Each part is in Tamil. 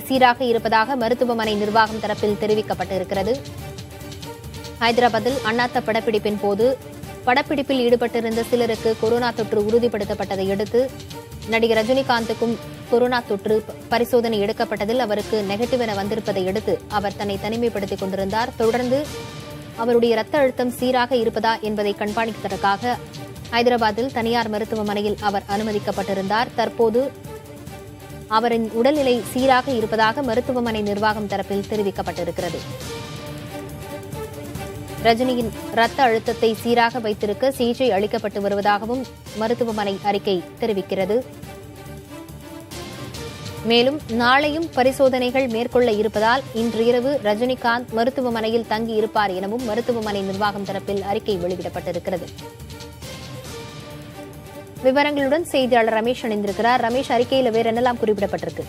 சீராக இருப்பதாக மருத்துவமனை நிர்வாகம் தரப்பில் தெரிவிக்கப்பட்டிருக்கிறது. ஹைதராபாத்தில் அண்ணாத்த படப்பிடிப்பின் போது படப்பிடிப்பில் ஈடுபட்டிருந்த சிலருக்கு கொரோனா தொற்று உறுதிப்படுத்தப்பட்டதை அடுத்து நடிகர் ரஜினிகாந்துக்கும் கொரோனா தொற்று பரிசோதனை எடுக்கப்பட்டதில் அவருக்கு நெகட்டிவ் என வந்திருப்பதை அடுத்து அவர் தன்னை தனிமைப்படுத்திக் கொண்டிருந்தார். தொடர்ந்து அவருடைய ரத்த அழுத்தம் சீராக இருப்பதா என்பதை கண்காணிப்பதற்காக ஹைதராபாத்தில் தனியார் மருத்துவமனையில் அவர் அனுமதிக்கப்பட்டிருந்தார். தற்போது அவரின் உடல்நிலை சீராக இருப்பதாக மருத்துவமனை நிர்வாகம் தரப்பில் தெரிவிக்கப்பட்டிருக்கிறது. ரஜினியின் ரத்த அழுத்தத்தை சீராக வைத்திருக்க சிகிச்சை அளிக்கப்பட்டு வருவதாகவும் மருத்துவமனை அறிக்கை தெரிவிக்கிறது. மேலும் நாளையும் பரிசோதனைகள் மேற்கொள்ள இருப்பதால் இன்று இரவு ரஜினிகாந்த் மருத்துவமனையில் தங்கி இருப்பார் எனவும் மருத்துவமனை நிர்வாகம் தரப்பில் அறிக்கை வெளியிடப்பட்டிருக்கிறது. விவரங்களுடன் செய்தியாளர் ரமேஷ் இணைந்திருக்கிறார். ரமேஷ் அறிக்கையில வேற என்னெல்லாம் குறிப்பிடப்பட்டிருக்கு?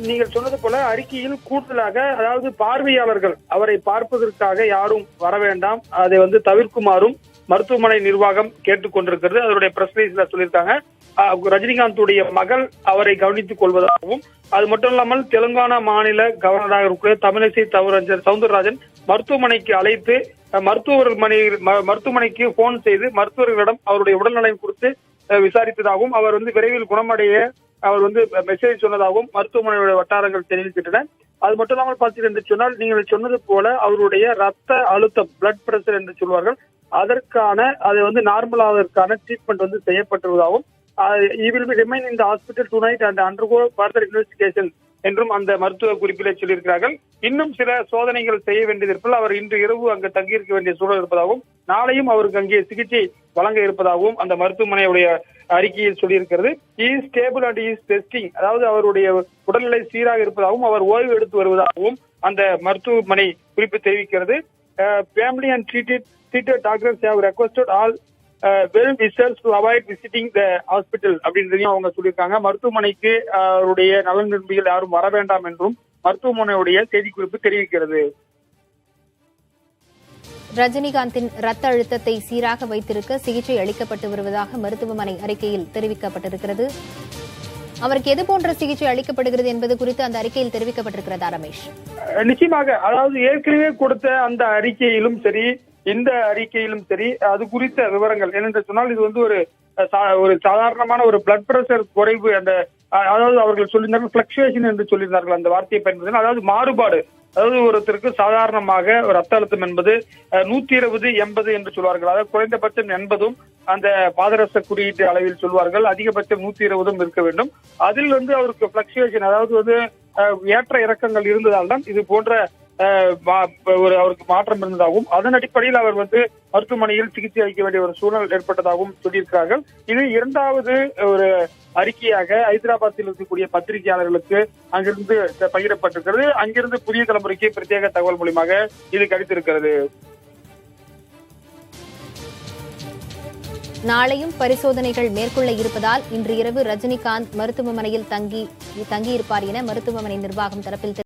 நீங்கள் சொன்னது போல அறிக்கையில் கூடுதலாக அதாவது பார்வையாளர்கள் அவரை பார்ப்பதற்காக யாரும் வர வேண்டாம். அதை வந்து தவிர்க்குமாறும் மருத்துவமனை நிர்வாகம் கேட்டுக் கொண்டிருக்கிறது. அதனுடைய பிரஸ் ரிலீஸ்ல சொல்லியிருக்காங்க. ரஜினிகாந்த் ரஜினிகாந்துடைய மகள் அவரை கவனித்துக் கொள்வதாகவும் அது மட்டும் இல்லாமல் தெலுங்கானா மாநில கவர்னராக இருக்கிற தமிழிசை தவரஞ்சர் சவுந்தரராஜன் மருத்துவமனைக்கு அழைத்து மருத்துவர் மனை ம- மருத்துவமனைக்கு போன் செய்து மருத்துவர்களிடம் அவருடைய உடல்நலம் குறித்து விசாரித்ததாகவும் அவர் வந்து விரைவில் குணமடைய அவர் வந்து மெசேஜ் சொன்னதாகவும் மருத்துவமனையோட வட்டாரங்கள் தெரிவிக்கின்றன. அது மட்டும் இல்லாமல் பார்த்தீர்கள் என்று சொன்னால் நீங்கள் சொன்னது போல அவருடைய ரத்த அழுத்தம் பிளட் பிரஷர் என்று சொல்வார்கள் அதற்கான அது வந்து நார்மல் ஆவதற்கான ட்ரீட்மெண்ட் வந்து செய்யப்பட்டுள்ளதாகவும் வில் ரிமைன் இந்த hospital tonight and undergo further investigation என்றும் அந்த மருத்துவ குறிப்பிலே சொல்லியிருக்கிறார்கள். இன்னும் சில சோதனைகள் செய்ய வேண்டியது இருப்பதால் அவர் இன்று இரவு அங்கு தங்கியிருக்க வேண்டிய சூழல் இருப்பதாகவும் நாளையும் அவருக்கு அங்கே சிகிச்சை வழங்க இருப்பதாகவும் அந்த மருத்துவமனையுடைய அறிக்கையில் சொல்லியிருக்கிறது. Is stable and is testing அதாவது அவருடைய உடல்நிலை சீராக இருப்பதாகவும் அவர் ஓய்வு எடுத்து வருவதாகவும் அந்த மருத்துவமனை குறிப்பு தெரிவிக்கிறது. Family and treated treated doctors have requested all well wishers to avoid visiting the hospital அப்படின்றதையும் அவங்க சொல்லியிருக்காங்க. மருத்துவமனைக்கு அவருடைய நலன் விரும்பிகள் யாரும் வர வேண்டாம் என்றும் மருத்துவமனையுடைய செய்திக்குறிப்பு தெரிவிக்கிறது. ரஜினிகாந்தின் ரத்த அழுத்தத்தை சீராக வைத்திருக்க சிகிச்சை அளிக்கப்பட்டு வருவதாக மருத்துவமனை அறிக்கையில் தெரிவிக்கப்பட்டிருக்கிறது. அவருக்கு எது போன்ற சிகிச்சை அளிக்கப்படுகிறது என்பது குறித்து அந்த அறிக்கையில் தெரிவிக்கப்பட்டிருக்கிறதா ரமேஷ்? நிச்சயமாக. அதாவது ஏற்கனவே கொடுத்த அந்த அறிக்கையிலும் சரி இந்த அறிக்கையிலும் சரி அது குறித்த விவரங்கள். ஏனென்று சொன்னால் இது வந்து ஒரு சா- ஒரு சாதாரணமான ஒரு பிளட் பிரஷர் குறைவு அந்த அஹ், அதாவது அவர்கள் சொல்லியிருந்தார்கள் பிளக்சுவேஷன் என்று சொல்லியிருந்தார்கள் அந்த வார்த்தையை பயன்படுத்தினால் அதாவது மாறுபாடு. அதாவது ஒருத்தருக்கு சாதாரணமாக ஒரு ரத்த அழுத்தம் என்பது நூத்தி இருபது எண்பது என்று சொல்வார்கள். அதாவது குறைந்தபட்சம் எண்பதும் அந்த பாதரச குறியீட்டு அளவில் சொல்வார்கள். அதிகபட்சம் நூத்தி இருபதும் இருக்க வேண்டும். அதில் வந்து அவருக்கு பிளக்சுவேஷன் அதாவது வந்து அஹ், ஏற்ற இறக்கங்கள் இருந்ததால் தான் இது போன்ற ஒரு அவருக்கு மாற்றம் இருந்ததாகவும் அதன் அடிப்படையில் அவர் வந்து மருத்துவமனையில் சிகிச்சை அளிக்க வேண்டிய ஒரு சூழல் ஏற்பட்டதாகவும் சொல்லியிருக்கிறார்கள். இது இரண்டாவது ஒரு அறிக்கையாக ஹைதராபாத்தில் இருக்கக்கூடிய பத்திரிகையாளர்களுக்கு அங்கிருந்து பகிரப்பட்டிருக்கிறது. அங்கிருந்து புதிய தலைமுறைக்கு பிரத்யேக தகவல் மூலியமாக இது கிடைத்திருக்கிறது. நாளையும் பரிசோதனைகள் மேற்கொள்ள இருப்பதால் இன்று இரவு ரஜினிகாந்த் மருத்துவமனையில் தங்கி தங்கியிருப்பார் என மருத்துவமனை நிர்வாகம் தரப்பில்